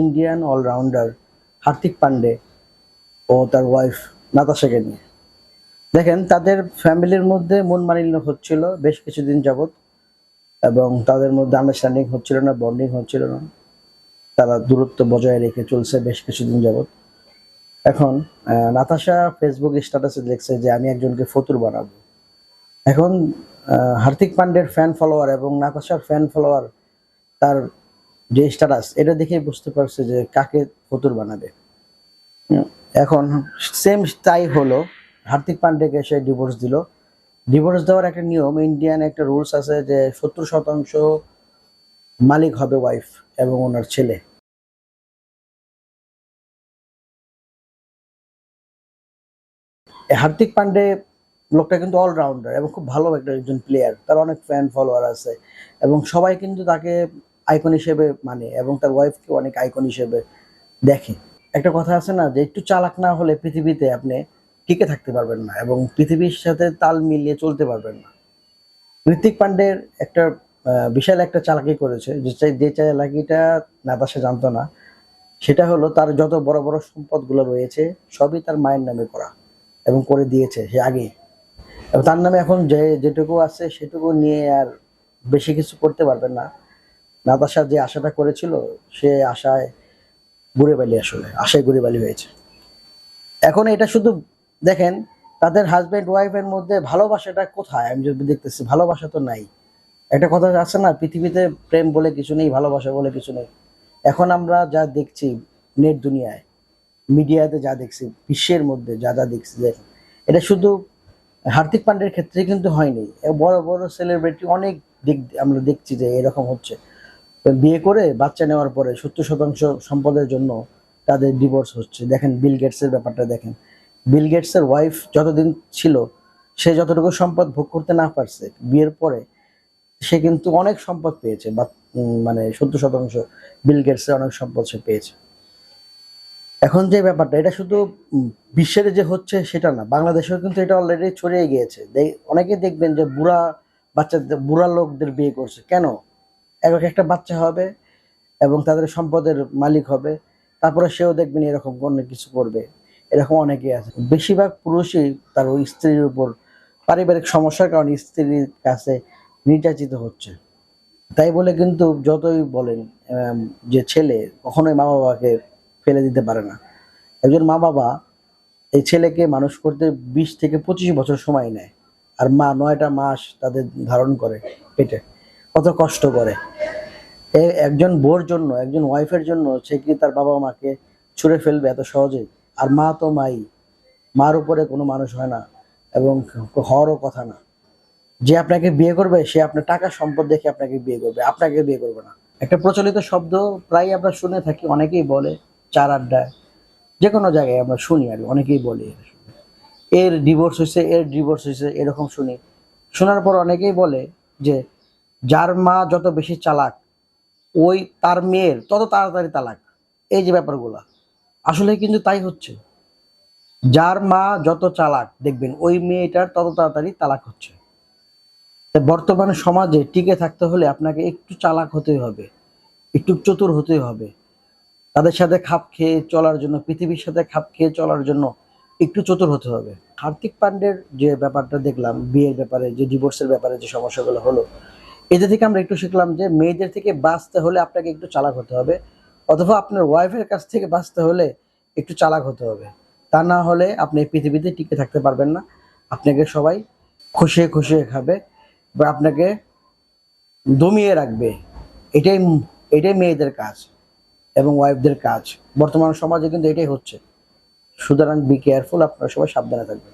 Indian all rounder Hardik Pandya ও তার wife নাতাশাকে নিয়ে। দেখেন, তাদের ফ্যামিলির মধ্যে মন মালিন্য হচ্ছিল বেশ কিছুদিন যাবৎ এবং তাদের মধ্যে আন্ডারস্ট্যান্ডিং হচ্ছিল না বন্ডিং হচ্ছিল না। তারা দূরত্ব বজায় রেখে চলছে বেশ কিছুদিন যাবৎ। এখন নাতাশা ফেসবুক স্ট্যাটাসে দেখছে যে আমি একজনকে ফতুর বানাবো। এখন হার্দিক পান্ডের ফ্যান ফলোয়ার এবং নাতাশার ফ্যান ফলোয়ার তার যে স্ট্যাটাস এটা দেখেই বুঝতে পারছে যে কাকে ফতুর বানাবে। এখন সেম তাই হলো হার্দিক পান্ডেকে সে ডিভোর্স দিল। ডিভোর্স দেওয়ার একটা নিয়ম ইন্ডিয়ান একটা রুলস আছে যে সত্তর শতাংশ মালিক হবে ওয়াইফ এবং ওনার ছেলে। হার্দিক পান্ডে লোকটা কিন্তু অলরাউন্ডার এবং খুব ভালো একটা একজন প্লেয়ার তার অনেক ফ্যান ফলোয়ার আছে এবং সবাই কিন্তু তাকে আইকন হিসেবে মানে এবং তার ওয়াইফকে অনেক আইকন হিসেবে দেখে। একটা কথা আছে না, যে একটু চালাক না হলে পৃথিবীতে আপনি টিকে থাকতে পারবেন না, এবং পৃথিবীর সাথে তাল মিলিয়ে চলতে পারবেন না। ঋত্বিক পান্ডের একটা বিশাল একটা চালাকি করেছে, যে চাই- যে চালাকিটা নাতাশা জানতো না, সেটা হলো তার যত বড় বড় সম্পদগুলো রয়েছে, সবই তার মায়ের নামে করা এবং করে দিয়েছে সে আগে এবং তার নামে এখন যে, যেটুকু আছে সেটুকু নিয়ে আর বেশি কিছু করতে পারবেন না। নাতাশা যে আশাটা করেছিল, সে আশায় ঘুরে বালি আসলে, আশায় ঘুরে বালি হয়েছে। এখন এটা শুধু দেখেন, তাদের হাজবেন্ড ওয়াইফের মধ্যে ভালোবাসাটা কোথায়? আমি যদি দেখতেছি, ভালোবাসা তো নাই। একটা কথা আছে না, পৃথিবীতে প্রেম বলে কিছু নেই, ভালোবাসা বলে কিছু নেই। এখন আমরা যা দেখছি নেট দুনিয়ায়, মিডিয়াতে যা দেখছি, বিশ্বের মধ্যে যা যা দেখছি দেখেন এটা শুধু হার্দিক পান্ডের ক্ষেত্রে কিন্তু হয়নি। বড় বড় সেলিব্রিটি অনেক দিক আমরা দেখছি যে এরকম হচ্ছে। বিয়ে করে বাচ্চা নেওয়ার পরে সত্তর শতাংশ সম্পদের জন্য তাদের ডিভোর্স হচ্ছে। দেখেন বিল গেটসের ব্যাপারটা দেখেন। বিল গেটসের ওয়াইফ যতদিন ছিল, সে যতটুকু সম্পদ ভোগ করতে না পারছে, বিয়ের পরে সে কিন্তু অনেক সম্পদ পেয়েছে, বা মানে সত্তর শতাংশ বিল গেটসের অনেক সম্পদ সে পেয়েছে। এখন যে ব্যাপারটা, এটা শুধু বিশ্বের যে হচ্ছে সেটা না, বাংলাদেশেও কিন্তু এটা অলরেডি ছড়িয়ে গিয়েছে। অনেকেই দেখবেন যে বুড়া বাচ্চাদের, বুড়া লোকদের বিয়ে করছে। কেন? এক এক একটা বাচ্চা হবে এবং তাদের সম্পদের মালিক হবে, তারপরে সেও দেখবেন এরকম কোনো কিছু করবে। এরকম অনেকেই আছে। বেশিরভাগ পুরুষই তার ওই স্ত্রীর উপর পারিবারিক সমস্যার কারণে স্ত্রীর কাছে নির্যাতিত হচ্ছে। তাই বলে কিন্তু যতই বলেন যে ছেলে কখনোই মা বাবাকে ফেলে দিতে পারে না। একজন মা বাবা এই ছেলেকে মানুষ করতে বিশ থেকে পঁচিশ বছর সময় নেয়, আর মা নয়টা মাস তাদের ধারণ করে পেটে। কত কষ্ট করে। একজন বোর জন্য, একজন ওয়াইফের জন্য সে কি তার বাবা মাকে ছুঁড়ে ফেলবে এত সহজে? আর মা তো মাই। মার উপরে কোনো মানুষ হয় না এবং হওয়ারও কথা না। যে আপনাকে বিয়ে করবে, সে আপনার টাকা সম্পদ দেখে আপনাকে বিয়ে করবে, আপনাকে বিয়ে করবে না। একটা প্রচলিত শব্দ প্রায় আমরা শুনে থাকি, অনেকেই বলে চার আড্ডায়। যে কোনো জায়গায় আমরা শুনি আর অনেকেই বলে এর ডিভোর্স হয়েছে এর ডিভোর্স হয়েছে এরকম শুনি। শোনার পর অনেকেই বলে যে যার মা যত বেশি চালাক, ওই তার মেয়ের তত তাড়াতাড়ি তালাক। এই যে ব্যাপারগুলো। আসলে কিন্তু তাই হচ্ছে। যার মা যত চালাক, দেখবেন ওই মেয়েটার তত তাড়াতাড়ি তালাক হচ্ছে। বর্তমানে সমাজে টিকে থাকতে হলে আপনাকে একটু চালাক হতেই হবে, একটু চতুর হতেই হবে। তাদের সাথে খাপ খেয়ে চলার জন্য, পৃথিবীর সাথে খাপ খেয়ে চলার জন্য একটু চতুর হতে হবে। হার্দিক পান্ডের যে ব্যাপারটা দেখলাম, বিয়ের ব্যাপারে, যে ডিভোর্সের ব্যাপারে যে সমস্যাগুলো হলো এদের থেকে আমরা একটু শিখলাম যে মেয়েদের থেকে বাঁচতে হলে আপনাকে একটু চালাক হতে হবে, অথবা আপনার ওয়াইফের কাছ থেকে বাঁচতে হলে একটু চালাক হতে হবে। তা না হলে আপনি পৃথিবীতে টিকে থাকতে পারবেন না। আপনাকে সবাই খুশিয়ে খুশিয়ে খাবে বা আপনাকে দমিয়ে রাখবে। এটাই এটাই মেয়েদের কাজ এবং ওয়াইফদের কাজ। বর্তমান সমাজে কিন্তু এটাই হচ্ছে। সুতরাং বি কেয়ারফুল আপনারা সবাই সাবধানে থাকবেন।